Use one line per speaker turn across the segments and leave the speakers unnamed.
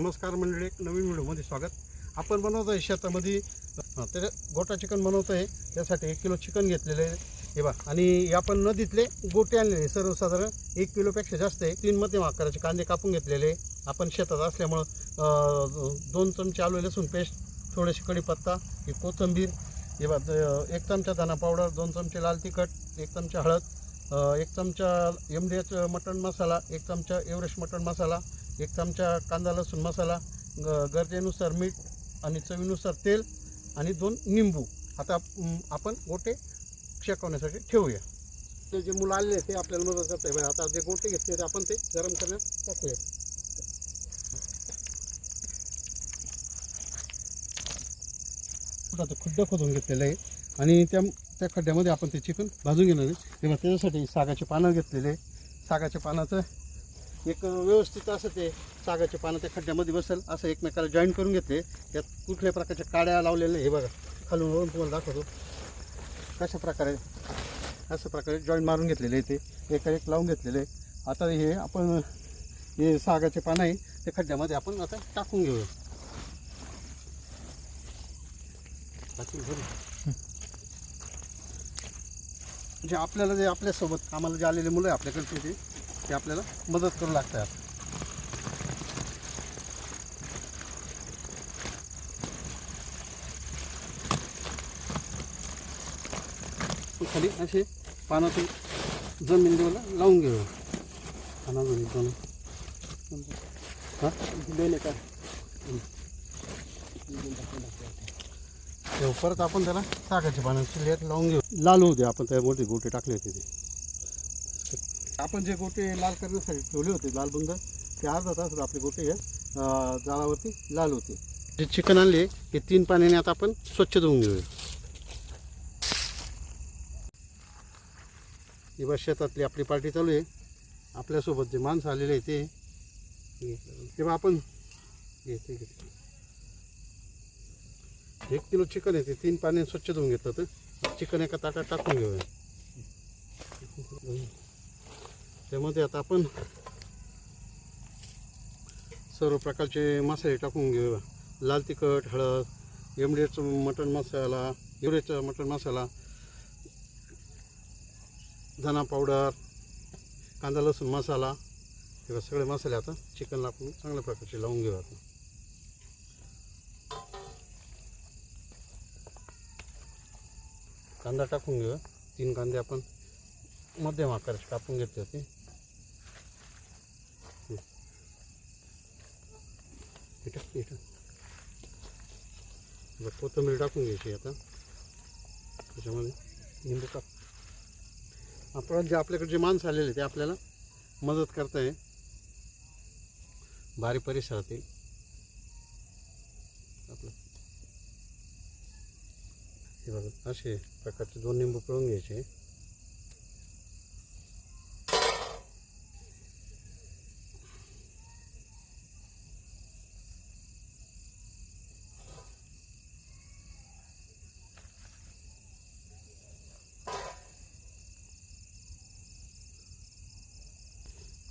नमस्कार मंडळी एक नवीन व्हिडिओमध्ये स्वागत. आपण बनवत आहे शेतामध्ये त्याच्या गोटा चिकन बनवत आहे. त्यासाठी एक किलो चिकन घेतलेले आहे. हे बा आणि आपण नदीतले गोटे आणलेले सर्वसाधारण एक किलोपेक्षा जास्त आहे. तीन मध्यम आकाराचे कांदे कापून घेतलेले आपण शेतात असल्यामुळं दोन चमचे आलू लसूण पेस्ट थोडेसे कढीपत्ता ही कोथिंबीर हे बा द- एक चमचा धना पावडर दोन चमचे लाल तिखट एक चमचा हळद एक चमचा M D H mutton masala एक चमचा एव्हरेस्ट मटण मसाला एक चमचा कांदा लसूण मसाला ग गरजेनुसार मीठ आणि चवीनुसार तेल आणि दोन निंबू. आता आपण गोटे शेकवण्यासाठी ठेवूया. ते जे मुलं आलेले ते आपल्याला मदत करत आहे आता जे गोटे घेतले ते आपण ते गरम करण्यात टाकूया आता खड्डा खोदून घेतलेलं आहे. आणि त्या त्या खड्ड्यामध्ये आपण ते चिकन भाजून घेणार आहे. तेव्हा त्याच्यासाठी सागाचे पानं घेतलेले आहे. सागाच्या पानाचं एक व्यवस्थित असं ते सागाचे पानं त्या खड्ड्यामध्ये बसेल असं एकमेकाला जॉईन करून घेतले. त्यात कुठल्याही प्रकारच्या काड्या लावलेल्या हे बघा. खालून वळून तुम्हाला दाखवतो. कशा प्रकारे अशा प्रकारे जॉईन मारून घेतलेले आहे ते. एका एक लावून घेतलेले. आहे. आता हे आपण हे सागाचे पानं आहे ते खड्ड्यामध्ये आपण आता टाकून घेऊया. घेऊ. जे आपल्याला जे आपल्यासोबत कामाला जे आलेले मुलं आहे आपल्याकडचे ते ते आपल्याला मदत करू लागतात. खाली असे पानातून जमीन देऊला लावून घेऊ पाना जमीन दोन हां? का तेव्हा परत आपण त्याला सागाच्या पानाची लेअर लावून घेऊ. लाल होते दे आपण त्या मोठे गोटे टाकले होते ते. आपण जे गोटे लाल करण्यासाठी ठेवले होते लाल बुंद ते अर्धा तास आपले गोटे हे जाळावरती लाल होते. जे चिकन आणले हे तीन पाण्याने आता आपण स्वच्छ धुवून घेऊया. किंवा शेतातली आपली पार्टी चालू आहे. आपल्यासोबत जे माणसं आलेले आहे ते. तेव्हा आपण घेते एक किलो चिकन आहे ते तीन पाण्याने स्वच्छ धुवून घेतलं तर चिकन एका ताटात टाकून घेऊया. त्यामध्ये आता आपण सर्व प्रकारचे मसाले टाकून घेऊया लाल तिखट हळद एमडेचा मटण मसाला एवढेचा मटण मसाला धना पावडर कांदा लसूण मसाला किंवा सगळे मसाले आता चिकनला आपण चांगल्या प्रकारचे लावून घेऊ आता. कांदा टाकून घेऊया तीन कांदे आपण मध्यम आकाराचे कापून घेतले होते. हे टाक, कोथिंबीर टाकून घ्यायची आता. त्याच्यामध्ये निंबू टाक. आपण जे आपल्याकडे जे माणसं आलेले ते आपल्याला मदत करताय. भारी परिसरातील आपलं. हे बघा असे प्रकारचे दोन निंबू पिळून घ्यायचे.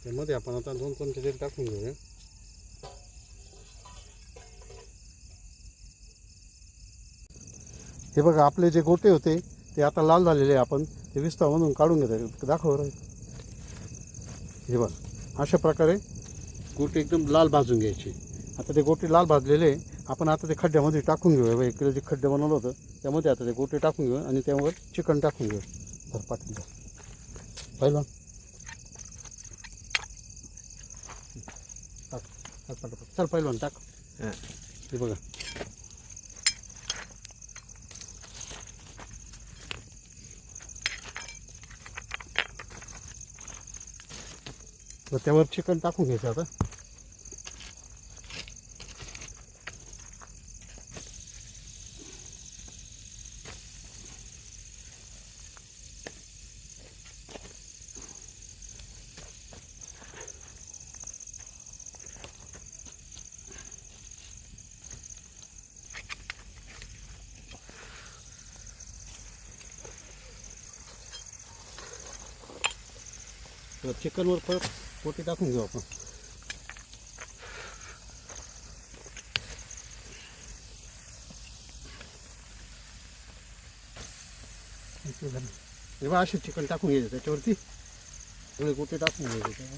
त्यामध्ये आपण आता दोन चमचे तेल टाकून घेऊया. हे बघा आपले जे गोटे होते ते आता लाल झालेले आहे आपण. ते विस्तामधून काढून घेत आहे दाखव हे बघ अशा प्रकारे गोटे एकदम लाल भाजून घ्यायचे. आता ते गोटे लाल भाजलेले आहे. आपण आता ते खड्ड्यामध्ये टाकून घेऊया. इकडे जे खड्डे बनवलं होतं त्यामध्ये आता ते गोटे टाकून घेऊ आणि त्यावर चिकन टाकून घेऊ तर पाटील पाहिलं टाक टाक पटापट चल पहिलवान टाक. हे. बघा. त्यावर चिकन टाकून घ्यायचं आता. तर चिकनवर परत पोटी टाकून घेऊ आपण. जेव्हा असे चिकन टाकून घ्यायचं त्याच्यावरती. सगळे गोटे टाकून घ्यायचे त्यावर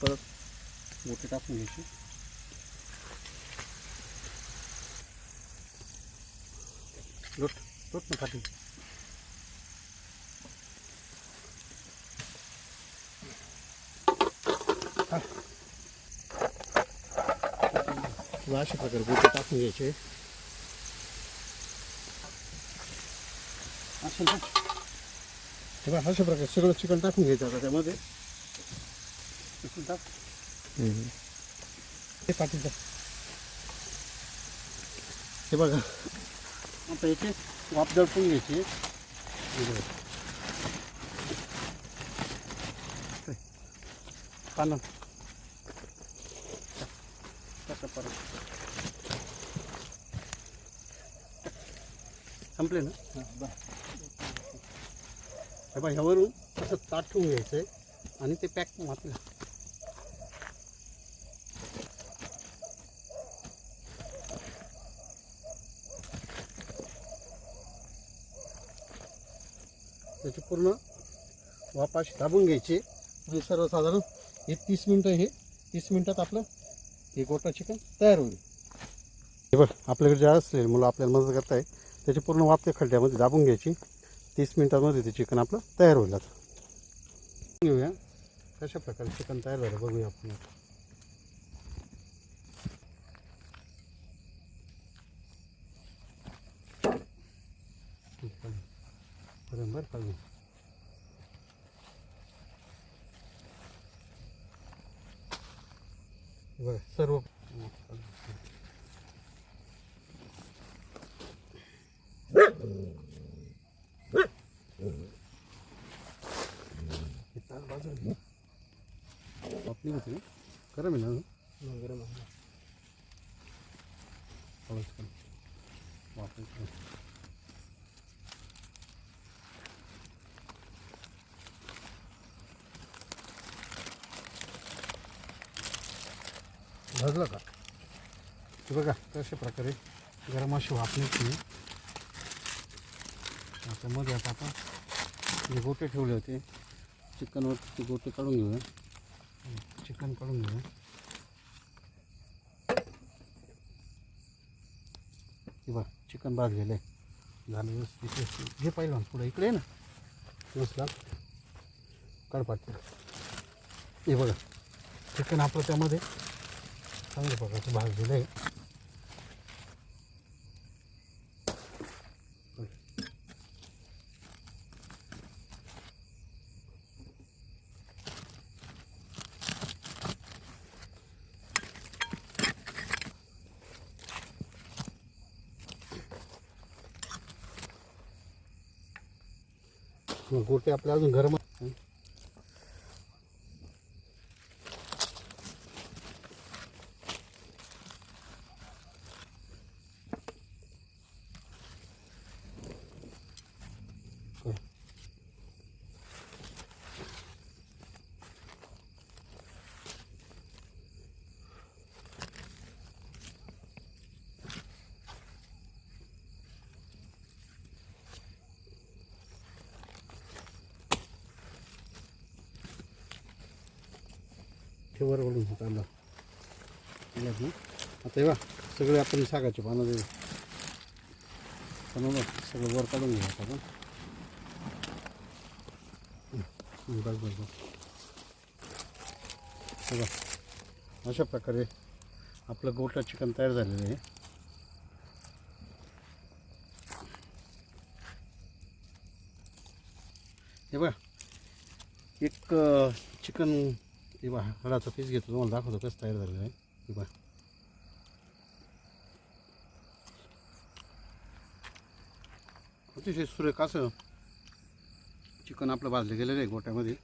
परत गोटे टाकून घ्यायचे. लोट लोट ना खाली. किंवा अशा प्रकारे गोटे टाकून घ्यायचे. बघा अशा प्रकारे सगळं चिकन टाकून घ्यायचं आता त्यामध्ये. टाक. हे पाठीचं हे बघा. आता याचे वाफ दडपून घ्यायची? पानं टाका परत संपले ना? हे बघा ह्यावरून असं ताट ठेवून घ्यायचं आहे आणि ते पॅक आपलं त्याची पूर्ण वापाशी दाबून घ्यायची. म्हणजे सर्वसाधारण हे तीस मिनटं हे तीस मिनटात आपलं हे गोटा चिकन तयार होईल. हे बघ आपल्याकडे जे असलेले मुलं आपल्याला मदत करताय त्याची पूर्ण वाप त्या खड्ड्यामध्ये दाबून घ्यायची. तीस मिनिटांमध्ये ते चिकन आपलं तयार होईल आता घेऊया. कशा प्रकारे चिकन तयार झालं बघूया आपण आता. बरोबर काढून बघा सर्व आपली होती गरम आहे ना? गरम वापरायचं भाजलं का? हे बघा कशा प्रकारे गरम अशी वापरायची आता मध्ये आता आपण जे गोटे ठेवले होते. चिकनवर ते गोटे काढून घेऊया. चिकन काढून घेऊया हे बघ चिकन भाजलेलं आहे झालं व्यवस्थित हे पाहिलं पुढं. इकडे आहे ना. नसला कडपाट हे बघा चिकन आपलं त्यामध्ये. चांगल्या प्रकारचं भाजलेलं आहे मग गोटे अजून ठेवर ओढून चाललं केलं ना आता हे बा सगळे आपण सागाचे पानं देऊ. पण सगळं वर काढून घेऊ आपण. बघ बघ बस बघा अशा प्रकारे आपलं गोटा चिकन तयार झालेलं आहे. हे बघा एक चिकन ती बघा हळाचा पीस घेतो तुम्हाला दाखवतो कसं तयार झालेलं आहे. ती बघा. अतिशय सुरेख असं चिकन आपलं भाजलं गेलेलं आहे गोट्यामध्ये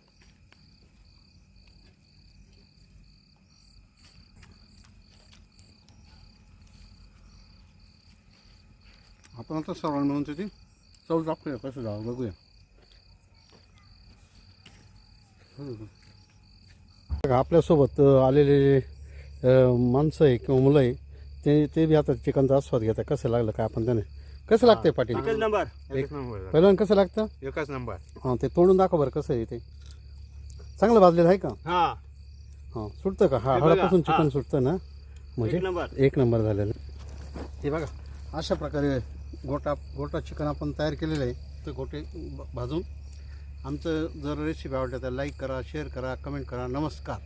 आपण आता सर्वांना म्हणून त्याची चव दाखवूया कसं जावं बघूया. आपल्यासोबत आलेले माणसं आहे किंवा मुलं आहे ते ते बी आता चिकनचा आस्वाद घेतात. कसं लागलं काय आपण त्याने? कसं लागतंय पाटील?
एकच नंबर.
एक नंबर.
पहिलं कसं लागतं?
एकच नंबर.
हां ते तोडून दाखव बरं कसं आहे ते. चांगलं भाजलेलं आहे का?
हा.
हां सुटतं का? हा
हे बघा,
हळापासून
हा.
चिकन सुटतं ना? म्हणजे
एक नंबर.
एक नंबर झालेलं. हे बघा अशा प्रकारे गोटा गोटा चिकन आपण तयार केलेलं आहे. तर गोटे भाजून आमचं जर रेसिपी आवडलं तर लाईक करा शेअर करा कमेंट करा. नमस्कार.